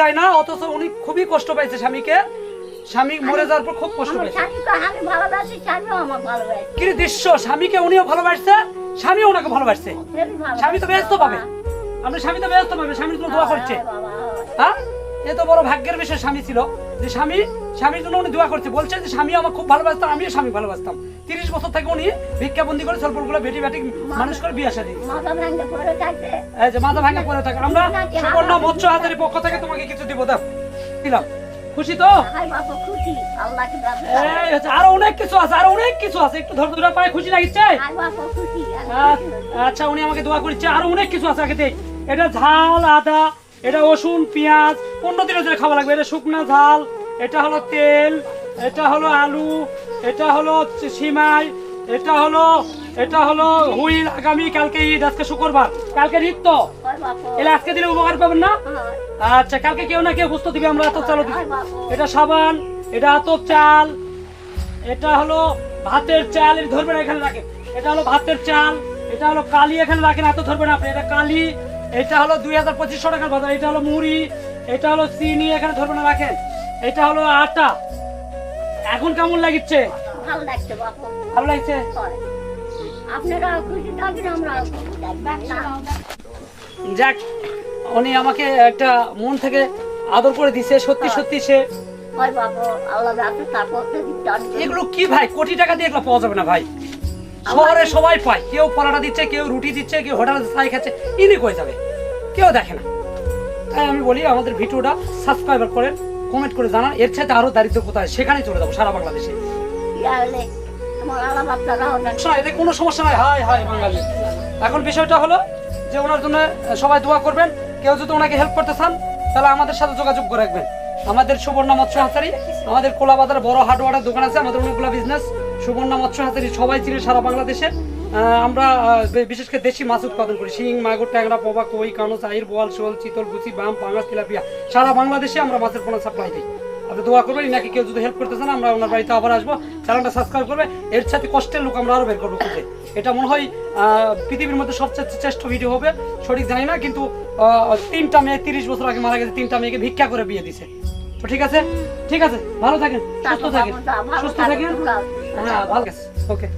দেয় না অথচ উনি খুবই কষ্ট পাইছে স্বামীকে। স্বামী মরে যাওয়ার পর খুব কষ্ট আমার স্বামীকে আমি ভালোবাসি স্বামীও আমার ভালোবাসে। কি দৃশ্য স্বামীকে উনিও ভালোবাসছে স্বামীও ওনাকে ভালোবাসছে। স্বামী তো ব্যস্ত পাবে। আপনি স্বামী তো ব্যস্ত পাবে স্বামীর জন্য দোয়া করছে। হ্যাঁ, হ্যাঁ। হ্যাঁ? এ তো বড় ভাগ্যের বিষয় স্বামী ছিল। যে স্বামী স্বামীর জন্য উনি দোয়া করছে। বলছে যে স্বামী আমার খুব ভালোবাসতাম আমিও স্বামী ভালোবাসতাম। তিরিশ বছর থেকে উনি ভিক্ষাবন্দি করে স্বল্পগুলো বেটি বেটি মানুষ করে বিয়ে থাকতে এই যে মাথা ভাঙা পড়ে থাকে। আমরা সুবর্ণ মৎস্য হাতের পক্ষ থেকে তোমাকে কিছু দিব দাও। দিলাম খুশি তো? আরও অনেক কিছু আছে আরও অনেক কিছু আছে। একটু ধরে পায় খুশি লাগিচ্ছে। আচ্ছা উনি আমাকে দোয়া করছে আরও অনেক কিছু আছে আগে এটা ঝাল আদা এটা রসুন পেঁয়াজ। পনেরো দিনের জন্য খাওয়া লাগবে। এটা শুকনা ঝাল এটা হলো তেল এটা হলো আলু এটা হলো সিমাই এটা হলো এটা হলো হুইল আগামী কালকে ঈদ আজকে শুক্রবার কালকে ঈদ তো এলে আজকে দিলে উপকার পাবেন না হ্যাঁ, আচ্ছা কালকে কেউ না কেউ বুঝতে দিবে আমরা এত চালু দিচ্ছি এটা সাবান এটা আতপ চাল এটা হলো ভাতের চাল এটা ধরবেন এখানে রাখেন এটা হলো ভাতের চাল এটা হলো কালি এখানে রাখেন এত ধরবেন আপনি এটা কালি এটা হলো দুই হাজার পঁচিশশো টাকার বাজার এটা হলো মুড়ি এটা হলো চিনি এখানে ধরবেন রাখেন এটা হলো আটা এখন কেমন লাগিচ্ছে? ভালো লাগছে বাবা ভালো লাগছে? আপনারা খুশি থাকেন আমরা যাক উনি আমাকে একটা মন থেকে আদর করে দিছে সত্যি সত্যি সে বাবা আল্লাহ রাখে তারপর থেকে এগুলো কি ভাই? কোটি টাকা দিয়ে এগুলো পাওয়া যাবে না ভাই। শহরে সবাই পায়। কেউ পরাটা দিচ্ছে কেউ রুটি দিচ্ছে কেউ হোটেলে চাই খাচ্ছে ইনি কই যাবে। কেউ দেখে না। তাই আমি বলি আমাদের ভিডিওটা সাবস্ক্রাইবার করেন। কমেন্ট করে জানান এর সাথে আরও দারিদ্র কোথায়? সেখানে চলে যাব সারা বাংলাদেশে। এতে কোনো সমস্যা নাই। Hi hi Bengali. এখন বিষয়টা হলো যে ওনার জন্য সবাই দোয়া করবেন। কেউ যদি ওনাকে হেল্প করতে চান তাহলে আমাদের সাথে যোগাযোগ করে রাখবেন। আমাদের সুবর্ণ মৎস্য হাতারি আমাদের কোলাবাজার বড় হাটওয়াটার দোকান আছে আমাদের অনেকগুলো বিজনেস সুবর্ণ মৎস্য হাতারি সবাই চিনে সারা বাংলাদেশে। আমরা বিশেষ করে দেশি মাছ উৎপাদন করি। শিং মাগুর ট্যাংরা পবা কই কানো চাহির বোয়াল শোল চিতল গুচি বাম পাঙ্গাস তেলাপিয়া। সারা বাংলাদেশে আমরা মাছের পোনা সাপ্লাই দিই। আপনি দোয়া করবেন নাকি কেউ যদি হেল্প করতে চান আমরা ওনার বাড়িতে আবার আসব। চ্যানেলটা সাবস্ক্রাইব করবে। এর সাথে কষ্টের লোক আমরা আরও বের করব খুঁজে। এটা মনে হয় পৃথিবীর মধ্যে সবচেয়ে শ্রেষ্ঠ ভিডিও হবে। সঠিক জানি না কিন্তু তিনটা মেয়ে তিরিশ বছর আগে মারা গেছে তিনটা মেয়েকে ভিক্ষা করে বিয়ে দিছে। তো ঠিক আছে? ঠিক আছে? ভালো থাকেন সুস্থ থাকেন। সুস্থ থাকেন। হ্যাঁ ভালো গেছে ওকে